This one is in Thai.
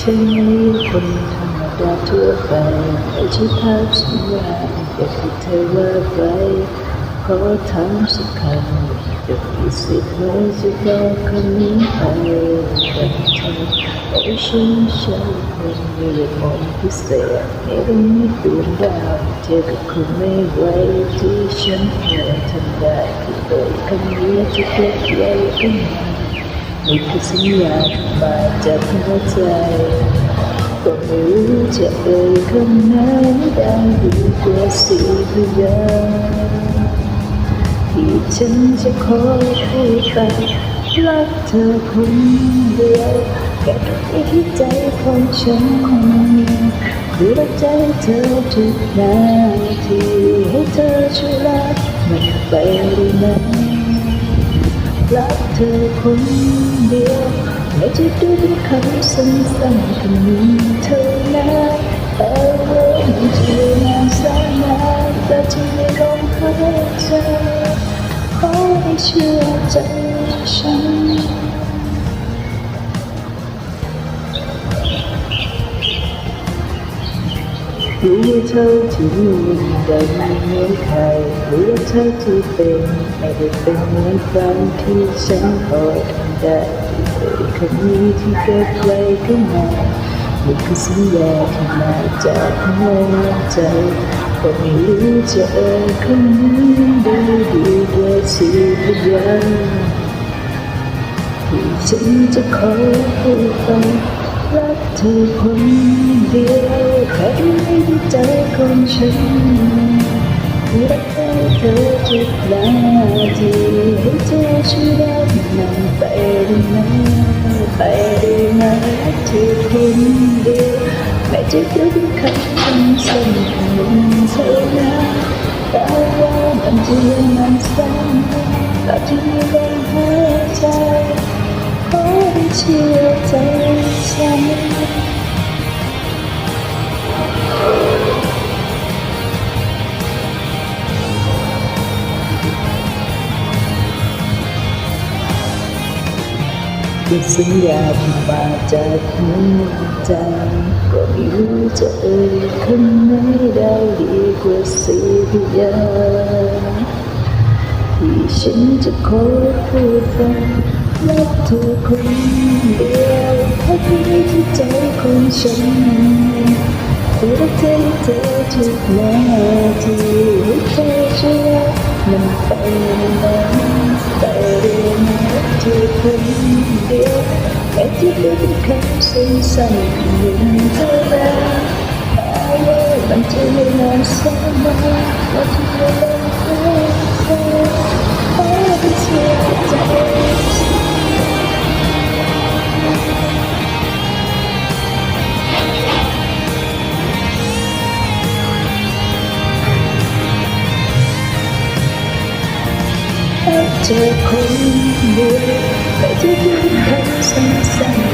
ฉันนี้คนธรรมดาทั่วไปไม่ใช่ภาพสัญญาอยางที่เธอว่าไปขอถามสักคำจะมีสิทธิ์ไหมจะบอกคำนี้ไปแต่เธอบอกฉันใช่คนมีเวทมนต์พิเศษในเรื่องนี้ดวงดาวเธอก็คงไม่ไหวที่ฉันเคยทำได้คือเอ่ยคำนี้ที่เก็บไว้ข้าง ในนี่คือสัญญามาจากหัวใจ ก็ไม่รู้จะเอ่ยคำไหนได้ดีกว่าสี่พยางค์ที่ฉันจะขอพูดไปรักเธอคนเดียวแค่ที่ใจของฉันคงมีคือรักใจเธอทุกนาทีให้เธอช่วยรักมันไปได้ไหม รักเธอคนเดียวไม่จะดูเป็นคำสั้นๆคำนี้เท่านั้นแต่ว่ามันจะนานแสนนานแต่ที่ไม่ลมหายใจขอให้เชื่อใจฉันรู้ว่าเธอที่มีได้ไม่เหมือนใคร รู้ว่าเธอที่เป็นไม่ได้เป็นเหมือนฝันที่ฉันพอทำได้ที่เคยคำนี้ที่เก็บไว้ข้างในนี่คือสัญญาที่มาจากหัวใจก็ไม่รู้จะเอ่ยคำนี้ได้ดีกว่าสี่พยางค์ที่ฉันจะขอพูดไปรักเธอคนเดียวแค่ไม่ได้ใจของฉัน รักเธอเธอทุกนาทีให้เธอช่วยรักมันไปได้ไหมไปได้ไหมรักเธอคนเดียวไม่จะดูเป็นคำสั้นๆคำหนึ่งเท่านั้นแต่ว่ามันจะมันสั้นแต่ที่ไม่ลมหายใจขอให้เชื่อใจฉัน เป็นสัญญาที่มาจากหัวใจก็ไม่รู้จะเอ่ยคำไหนได้ดีกว่าสี่พยาที่ฉันจะขอพูดไปรักเธอคนเดียวแค่เพียงที่ใจของฉันคือรักเธอเธอทุกนาทีให้เธอช่วยรักมันไป คนเดียวแค่ที่เป็นคำสั้นๆคำหนึ่งเท่านั้นแต่ว่ามันจะไม่นานแสนนานว่าที่ไม่ลงหายใจขอให้เชื่อใจ เธอคนเดียวแต่ที่พูดคำสั้น